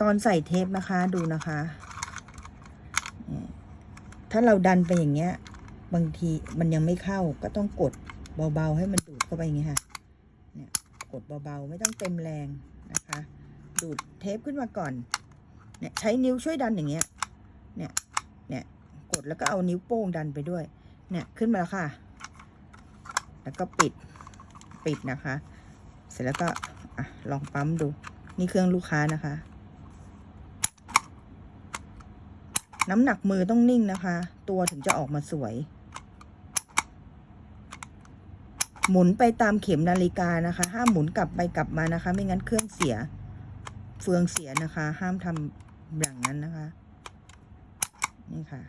ตอนใส่เทปนะคะดูนะคะ ถ้าเราดันไปอย่างเงี้ย บางทีมันยังไม่เข้าก็ต้องกดเบาๆ ให้มันดูดเข้าไปอย่างเงี้ยค่ะ เนี่ยกดเบาๆ ไม่ต้องเต็มแรงนะคะ ดูดเทปขึ้นมาก่อน เนี่ยใช้นิ้วช่วยดันอย่างเงี้ย เนี่ย เนี่ยกดแล้วก็เอานิ้วโป้งดันไปด้วย เนี่ยขึ้นมาแล้วค่ะ แล้วก็ปิด ปิดนะคะ เสร็จแล้วก็อะลองปั๊มดู นี่เครื่องลูกค้านะคะ น้ำหนักมือต้องนิ่งนะคะ ตัวถึงจะออกมาสวย หมุนไปตามเข็มนาฬิกานะคะ ห้ามหมุนกลับไปกลับมานะคะ ไม่งั้นเครื่องเสีย เฟืองเสียนะคะ ห้ามทำอย่างนั้นนะคะ นี่ค่ะ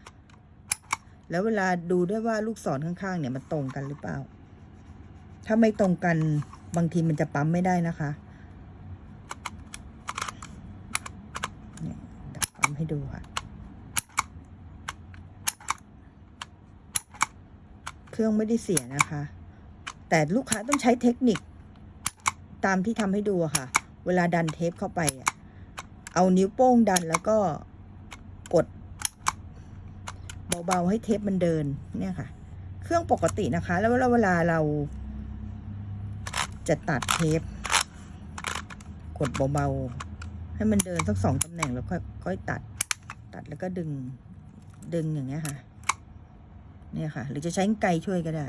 แล้วเวลาดูด้วยว่าลูกศรข้างๆ เนี่ยมันตรงกันหรือเปล่า ถ้าไม่ตรงกันบางทีมันจะปั๊มไม่ได้นะคะเนี่ยปั๊มให้ดูค่ะ เครื่องไม่ได้เสียนะคะ แต่ลูกค้าต้องใช้เทคนิค ตามที่ทำให้ดูค่ะ เวลาดันเทปเข้าไป เอานิ้วโป้งดันแล้วก็กด เบาๆให้เทปมันเดินเนี่ยค่ะ เครื่องปกตินะคะ แล้วเวลาเราจะตัดเทป กดเบาๆ ให้มันเดินสักสองตำแหน่งแล้วค่อยค่อยตัด ตัดแล้วก็ดึง ดึงอย่างเงี้ยค่ะ เนี่ยค่ะ หรือจะใช้ไกลช่วยก็ได้